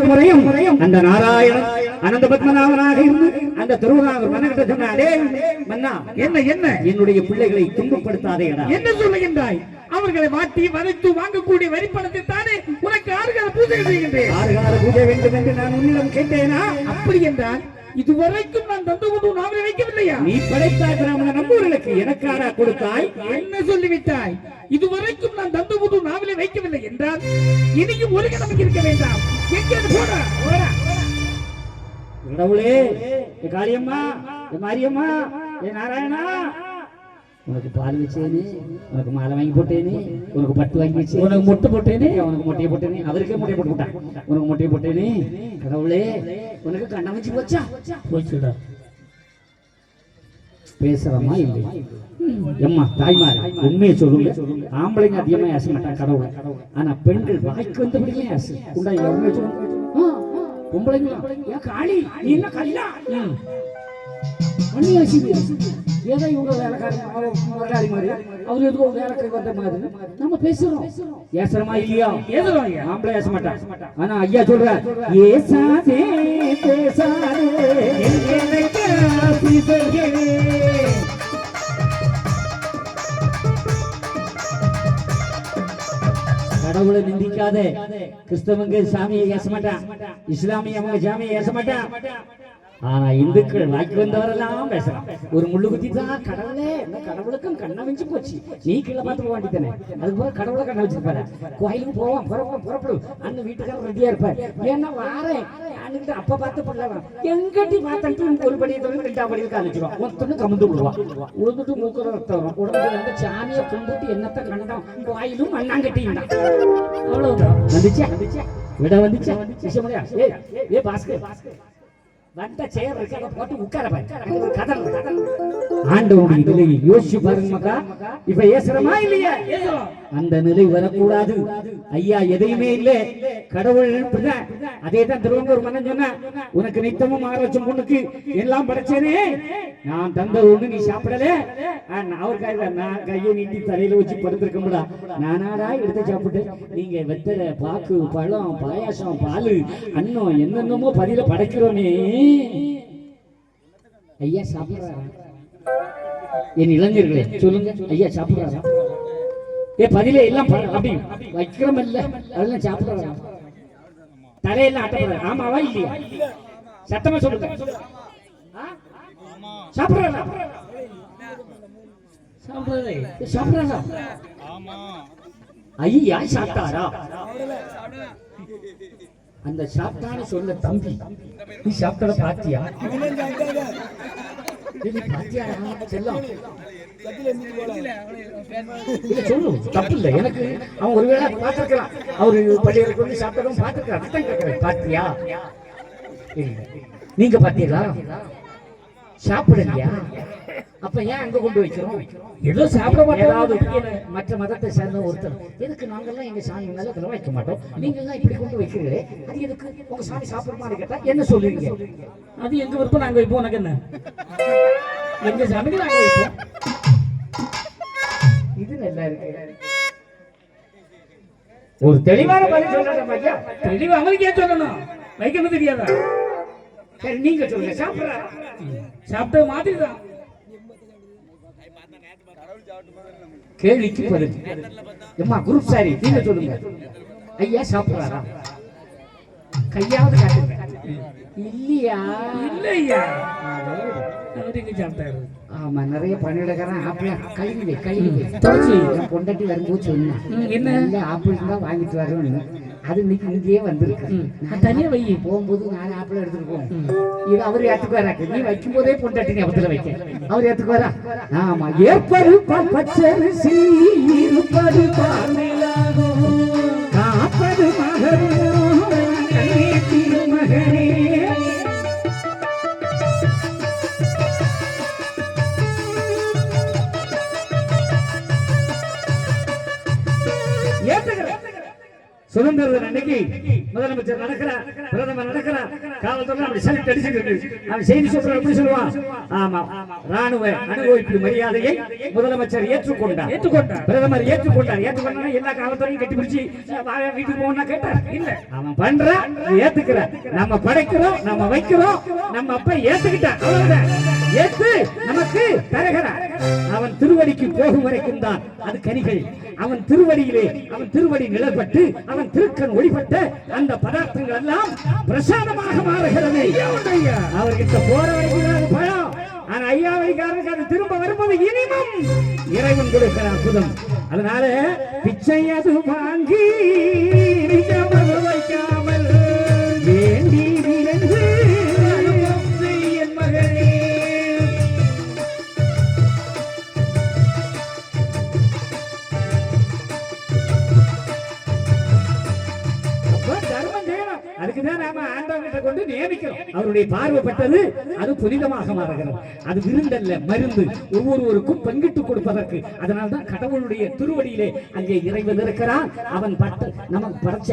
முறையும் அந்த நாராயணன் அனந்த பத்மநாபனாக இருந்து அந்த திருவண்ணாமலை மன்னகிட்ட சொன்னாரே மன்னா என்ன என்ன? என்னுடைய பிள்ளைகளை துன்பப்படுத்தாதேடா. என்ன சொல்லுகின்றாய்? அவர்களை வாட்டி வதைத்து வாங்கக்கூடிய வரிப்பணத்தை தானே உனக்கு ஆறுகால பூஜை செய்கின்றேன். ஆறுகால பூஜை வேண்டும் என்று நான் உன்னிடம் கேட்டேனா? அப்படி என்றால் இதுவரைக்கும் நான் தந்து கொண்டு நாவலை வைக்கவில்லையா? நீ படைத்தாய் பிராமண நம்பூர்களுக்கு எனக்காரா கொடுத்தாய். என்ன சொல்லிவிட்டாய்? இதுவரைக்கும் நான் தந்து கொண்டு நாவலை வைக்கவில்லை என்றால் இனியும் ஒரு கிழமை இருக்க வேண்டாம். எங்கே போட கடவுளே காளியம்மா மாரியம்மா ஏ நாராயணா உனக்கு பால் வச்சேனே உனக்கு மாலை வாங்கி போட்டேனே உனக்கு பட்டு வாங்கி வச்சேன் உனக்கு முட்டை போட்டேனே. உனக்கு முட்டையை போட்டேனே. அவருக்கே முட்டையை போட்டு விட்டான். உனக்கு முட்டையை போட்டேனே. கடவுளே உனக்கு கண்ண வச்சு போச்சா? போச்சுடா. பேசுறமா இல்லை? எம்மா தாய்மார் உண்மையை சொல்லுங்க. ஆம்பளைங்க அதிகமா ஏச மாட்டாங்க கடவுளை. ஆனா பெண்கள் வாய்க்கு வந்தபடியே ஏசு உண்டா உண்மையை சொல்லுங்க பொம்பளைங்களா? ஏன் காளி? நீ என்ன கல்லா? பண்ணி வச்சுது ஏதோ இவங்க வேலைக்காரங்க முதலாளி மாதிரி அவர் எதுக்கோ வேலைக்கு வந்த மாதிரி நம்ம பேசுறோம். ஏசுறமா இல்லையா? ஏதுவா ஐயா ஆம்பளை ஏச மாட்டான் ஆனா ஐயா சொல்ற ஏசாதே பேசாதே எனக்கு ஆசி கடவுளை நிந்திக்காதே. கிறிஸ்தவங்க சாமியை ஏச மாட்டான் இஸ்லாமிய அவங்க சாமியை ஏச மாட்டான் ஆனா இந்துக்கள் வாய்க்கு வந்தவரெல்லாம் பேசுறான். ஒரு முள்ளு குத்திதான் கடவுளே இந்த கடவுளுக்கும் கண்ணை வச்சு போச்சு. நீ கீழே பார்த்து போக வேண்டியதானே அது போல கடவுளை கண்ணை வச்சிருப்பாரு கோயிலுக்கு போவோம் புறப்போம் புறப்படும் அண்ணன் வீட்டுக்காரர் ரெடியா இருப்பார். ஏன்னா வாரேன். அன்னைக்கு அப்ப பார்த்து பண்ணலாம் எங்கட்டி பார்த்துட்டு ஒரு படி தவிர ரெண்டாம் படியில் காமிச்சிருவான் மொத்தம் கமுந்து விடுவான். உழுந்துட்டு மூக்கிற ரத்தம் வரும். உடம்புல வந்து சாமியை கும்பிட்டு என்னத்தை கண்டோம்? கோயிலும் மண்ணாங்கட்டியும் அவ்வளவுதான். வந்துச்சா? விட வந்துச்சா? விஷயமுடியா ஏ ஏ பாஸ்கர். வந்த சேர் இருக்கு அதை போட்டு உட்கார பாரு. கதல் கதல் நிலையை யோசிச்சு பாருங்க மக்கா. இப்ப ஏசுறமா இல்லையா? அந்த நிலை வரக்கூடாது. ஐயா எதையுமே இல்ல. கடவுள் இப்படிதான். அதே தான் திருவங்கூர் மன்னன் சொன்ன உனக்கு நித்தமும் ஆரோச்சும் பொண்ணுக்கு எல்லாம் படைச்சேனே. நான் தந்த ஒண்ணு நீ சாப்பிடல. அவர் கையில நான் கையை நீட்டி தலையில வச்சு படுத்திருக்கோம்டா நானாடா எடுத்து சாப்பிட்டு நீங்க வெத்தலை பாக்கு பழம் பாயாசம் பால் அன்னம் என்னென்னமோ பதில படைக்கிறோமே. ஐயா சாப்பிடுறாரா என் இளைஞர்களே சொல்லுங்க. ஐயா சாப்பிடுறாரா ஏ பதிலே எல்லாம் அப்படி வைக்கிறோம் இல்ல அதெல்லாம் சாப்பிடுறாரா தலையெல்லாம் ஆட்டப்படுற ஆமாவா இல்லையா? சத்தமா சொல்லுங்க? சாப்பிடுறாரா சாப்பிடுறதே. சாப்பிடுறாரா ஐயா சாப்பிட்டாரா? அந்த சாப்பிட்டான்னு சொல்ல தம்பி நீ சாப்பிட்டத பாத்தியா இது பாத்தியாடா செல்லம். சொல்லு தப்பு இல்லை. எனக்கு அவன் ஒருவேளை பார்த்திருக்கலாம். அவரு பள்ளிகளுக்கு வந்து சாப்பிட்டதும் பார்த்திருக்கான் பாத்தியா நீங்க பாத்தீங்களா சாப்பிடலையா? அப்ப ஏன் அங்க கொண்டு வைக்கிறோம்? ஏதோ சாப்பிட மாட்டேன் மற்ற மதத்தை சேர்ந்த ஒருத்தர். எதுக்கு நாங்கெல்லாம் எங்க சாமி இதெல்லாம் வைக்க மாட்டோம்? நீங்க எல்லாம் இப்படி கொண்டு வைக்கிறீங்களே அது எதுக்கு? உங்க சாமி சாப்பிடுமான்னு கேட்டா என்ன சொல்லுவீங்க? அது எங்க விருப்பம் நாங்க வைப்போம் உனக்கு என்ன? எங்க சமைக்க நாங்க வைப்போம். இது நல்லா இருக்கு. ஒரு தெளிவான பதில் ஐயா. தெளிவா அவனுக்கு ஏன் சொல்லணும்? வைக்கணும் தெரியாதா? சரி நீங்க சொல்லுங்க. சாப்பிடுறா? சாப்பிட்ட மாதிரி தான் கேள்விக்கு பதில். எம்மா குரூப் சாரி நீங்க சொல்லுங்க. ஐயா சாப்பிடுறாரா? கையாவது காட்டுங்க. இல்லையா? இல்லையா? ஆமா நிறைய பணியிடக்காரன் ஆப்பிள் கழுவி கழுவி பொண்டாட்டி வரும்போது சொன்னேன் என்ன? ஆப்பிள் தான் வாங்கிட்டு வரணும்னு. அது இன்னைக்கு இங்கேயே வந்திருக்கு தனியா வை. போகும்போது நாலு ஆப்பிள் எடுத்துட்டு போவோம் இது அவர் ஏத்துக்குவாராக்கு நீ வைக்கும் போதே பொண்டாட்டி ஞாபகத்துல வைக்க. அவர் ஏத்துக்குவாரா ஆமா. ஏற்பது ப- பச்சரிசி இருப்பது காப்பது மகனோ சுதந்திர தின அன்னைக்கு முதலமைச்சர் நடக்கிறார் பிரதமர் நடக்கிறார் காவல்துறை அப்படி செலக்ட் அடிச்சுட்டு அவன் செய்தி சொல்ற எப்படி சொல்லுவான்? ஆமா. ராணுவ அனுபவிப்பு மரியாதையை முதலமைச்சர் ஏற்றுக்கொண்டார். ஏற்றுக்கொண்டார். பிரதமர் ஏற்றுக்கொண்டார். ஏற்றுக்கொண்டா எல்லா காவல்துறையும் கட்டி பிடிச்சி வீட்டுக்கு போனா கேட்டார். இல்ல. அவன் பண்றான் நீ ஏத்துக்கிற. நம்ம படைக்கிறோம் நம்ம வைக்கிறோம் நம்ம அப்ப ஏத்துக்கிட்டான் அவ்வளவுதான். ஏத்து நமக்கு தருகிறார். அவன் திருவடிக்கு போகும் வரைக்கும் தான் அது கனிகள். அவன் திருவடியிலே அவன் திருவடி நிழற்பட்டு அவன் திருக்கண் ஒளிபட்ட அந்த பதார்த்தங்கள் எல்லாம் பிரசாதமாக மாறுகிறது. அவர்கிட்ட போற வரைக்கும் தான் பழம். ஆனா ஐயாவைக்காரருக்கு அது திரும்ப வரும்போது இனிமம் இறைவன் கொடுக்கிற அற்புதம். அதனால பிச்சை அது வாங்கி அவருடைய பார்வைப்பட்டது அது புனிதமாக மாறுகிறது. அது விருந்தல்ல மருந்து. ஒவ்வொருவருக்கும் பங்கிட்டு கொடுப்பதற்கு. அதனால்தான் கடவுளுடைய திருவடியிலே அங்கே இறைவன் இருக்கிறான். அவன் பட்ட நமக்கு படைச்ச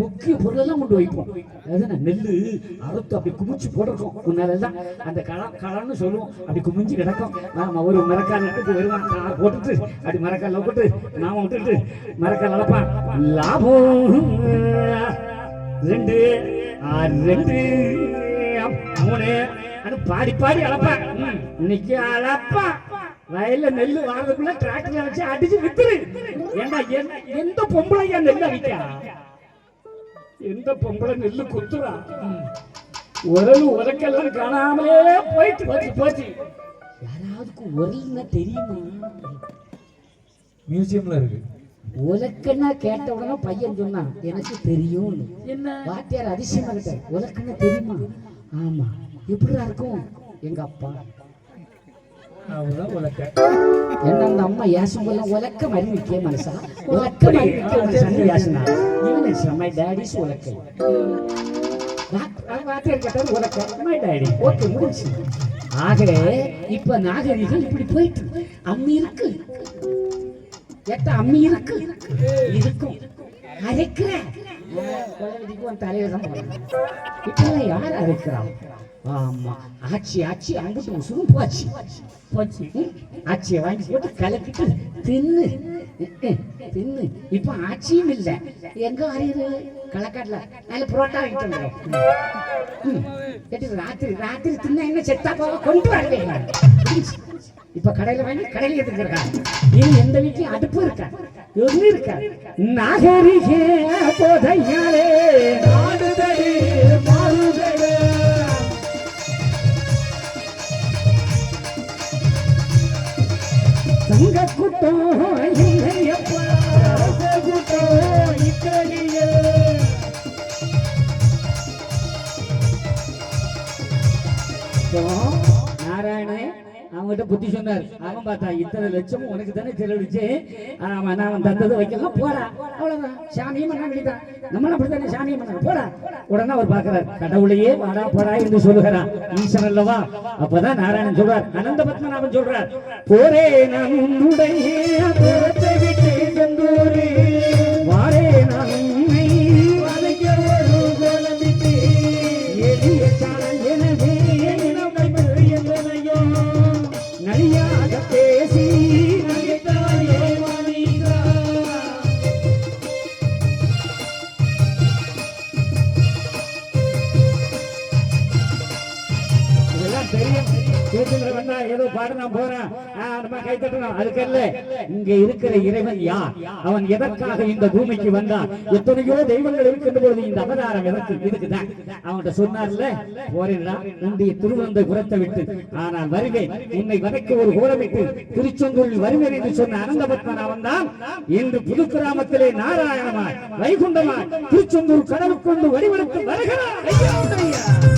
முக்கிய பொருளெல்லாம் கொண்டு வைப்போம். நெல்லு அறுத்து அப்படி குமிச்சு போட்டிருக்கோம். முன்னாலெல்லாம் அந்த களம் களம்னு சொல்லுவோம். அப்படி குமிஞ்சு கிடக்கும். நாம ஒரு மரக்கால் நட்டுட்டு வருவான். காலை போட்டுட்டு அப்படி மரக்கால் போட்டு நாம விட்டுட்டு மரக்கால் அளப்பான் லாபம். ரெண்டு ஆறு ரெண்டு. மூணு அது பாடி பாடி அளப்பான் ம், இன்னைக்கு அளப்பான் வயல்ல நெல்லு வாரதுக்குள்ள டிராக்டர் வச்சு அடிச்சு வித்துரு. ஏண்டா எந்த- எந்த பொம்பளையா நெல்ல விக்கா எந்த பொம்பளை நெல்லு குத்துறா? உரல் உரக்கெல்லாம் காணாமலே போயிட்டு போச்சு போச்சு. யாராவதுக்கு உரல்னா தெரியுமா? மியூசியம்ல இருக்கு. உலக்கன்னா கேட்ட உடனே பையன் சொன்னான் எனக்கு தெரியும் என்ன? வாத்தியார் அதிசயமா கிட்ட உலக்கன்னா தெரியுமா? ஆமா. எப்படிடா இருக்கும். எங்க அப்பா. என்ன அந்த அம்மா யாசம் போல உலக்க மருமிக்கே மனசா? உலக்க மருமிக்கே மனசா? யாசனா இவன் மை டாடிஸ் உலக்கை. வாத்தியார் கேட்டார் உலக்க. My daddy. ஓகே முடிஞ்சு ஆக இப்ப நாகரிகம் இப்படி போயிட்டு அம்மி இருக்கு. எட்ட அம்மி இருக்கு? இருக்கும். குழந்தைக்கு உன் தான் இப்பெல்லாம் ஆமா. ஆச்சி ஆச்சி அங்கிட்டு உசுரும் போச்சு. போச்சு. ஆச்சியை வாங்கி போட்டு கலக்கிட்டு தின்னு. தின்னு. இப்ப ஆச்சியும் இல்ல. எங்க அறியுது களக்காட்டுல. நல்ல புரோட்டா வாங்கிட்டு வந்துடும் ராத்திரி ராத்திரி தின்ன என்ன செத்தா போக கொண்டு வரவே இப்ப கடையில வாங்கி கடையில எடுத்துக்கிறா இனி எந்த வீட்லயும் அடுப்பு இருக்கா எதுவும் இருக்கா நாகரிகே போதையாலே நாடுதடி மாறுதடி. தங்க கூட்டம் அவங்ககிட்ட புத்தி சொன்னார். அவன் பார்த்தா இத்தனை லட்சமும் உனக்கு தானே செலவழிச்சு ஆமா நான் அவன் தந்தது வைக்கலாம் போறா அவ்வளவுதான். சாமியும் பண்ண வேண்டியதான் நம்மளும் அப்படித்தானே சாமியும் பண்ண போடா. உடனே அவர் பார்க்கிறார். கடவுளையே வாடா போடா என்று சொல்லுகிறான் ஈசன் அல்லவா? அப்பதான் நாராயணன் சொல்றார். அனந்த பத்மநாபன் சொல்றார். போரே நான் உன்னுடைய தெரியும் வந்தா ஏதோ பாட நான் போறேன். நம்ம கை தட்டணும். அதுக்கல்ல இங்க இருக்கிற இறைவன் யார்? அவன் எதற்காக இந்த பூமிக்கு வந்தான்? எத்தனையோ தெய்வங்கள் இருக்கின்ற பொழுது இந்த அவதாரம் எதற்கு? இதுக்குதான். அவன்கிட்ட சொன்னார்ல போறேன்டா உன்னுடைய திருவந்தை புறத்தை விட்டு. ஆனால் வருவேன். உன்னை வதைக்க ஒரு கோலமிட்டு திருச்செந்தூரில் வருவேன் என்று சொன்ன அனந்தபத்மன் தான் இன்று புது கிராமத்திலே நாராயணமாய் வைகுண்டமாய் திருச்செந்தூர் கடவுள் கொண்டு வழிபடுத்து வருகிறார். ஐயா.